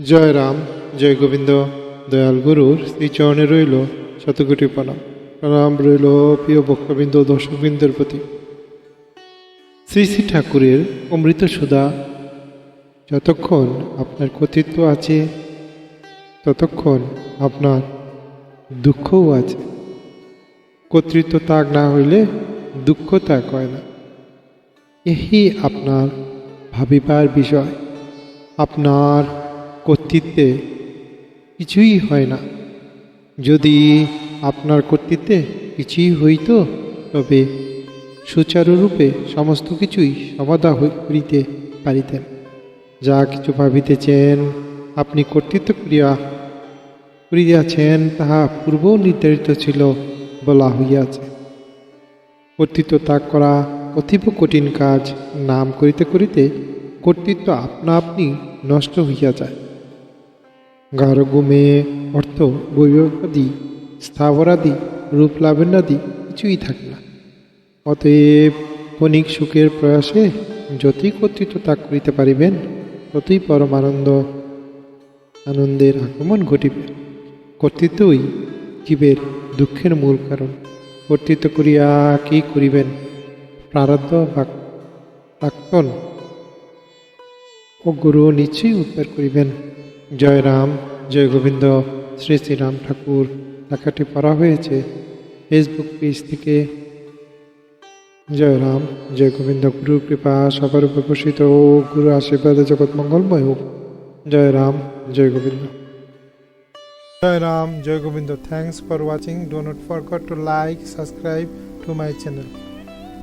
জয় রাম, জয় গোবিন্দ, দয়াল গুরুর শ্রীচরণে রইল শতকোটি প্রণাম প্রণাম রইল প্রিয় ভক্তবৃন্দ ও দর্শকবৃন্দের প্রতি। শ্রী শ্রী ঠাকুরের অমৃত সুধা যতক্ষণ আপনার কর্তৃত্ব আছে, ততক্ষণ আপনার দুঃখও আছে। কর্তৃত্ব ত্যাগ না হইলে দুঃখ ত্যাগ হয় না। এই আপনার ভাবিবার বিষয়। আপনার কর্তৃত্বে কিছুই হয় না। যদি আপনার কর্তৃত্বে কিছুই হইত তবে সুচারুরূপে সমস্ত কিছুই সমাধা করিতে পারিতেন। যা কিছু ভাবিতেছেন, আপনি কর্তৃত্ব করিয়া করিয়াছেন, তাহা পূর্ব নির্ধারিত ছিল বলা হইয়াছে। কর্তৃত্ব ত্যাগ করা অতীব কঠিন কাজ। নাম করিতে করিতে কর্তৃত্ব আপনা আপনি নষ্ট হইয়া যায়। গাঢ় গুমে অর্থ, বৈভবাদি, স্থাবরাদি রূপ লাভেন্যাদি কিছুই থাকে না। অতএব ক্ষণিক সুখের প্রয়াসে যতই কর্তৃত্ব ত্যাগ করিতে পারিবেন, ততই পরম আনন্দ আনন্দের আগমন ঘটিবে। কর্তৃত্বই জীবের দুঃখের মূল কারণ। কর্তৃত্ব করিয়া কি করিবেন? প্রারব্ধ বা প্রাক্তন ও গুরু নিশ্চয়ই উদ্ধার করিবেন। জয় রাম, জয় গোবিন্দ, শ্রী শ্রীরাম ঠাকুর। লেখাটি পড়া হয়েছে ফেসবুক পেজ থেকে। জয় রাম, জয় গোবিন্দ গুরু কৃপা সবার উপর ও গুরু আশীর্বাদে জগৎ মঙ্গলময় হোক। জয় রাম, জয় গোবিন্দ। জয় রাম, জয় Gobinda. Thanks for watching do not forgot to like subscribe to my channel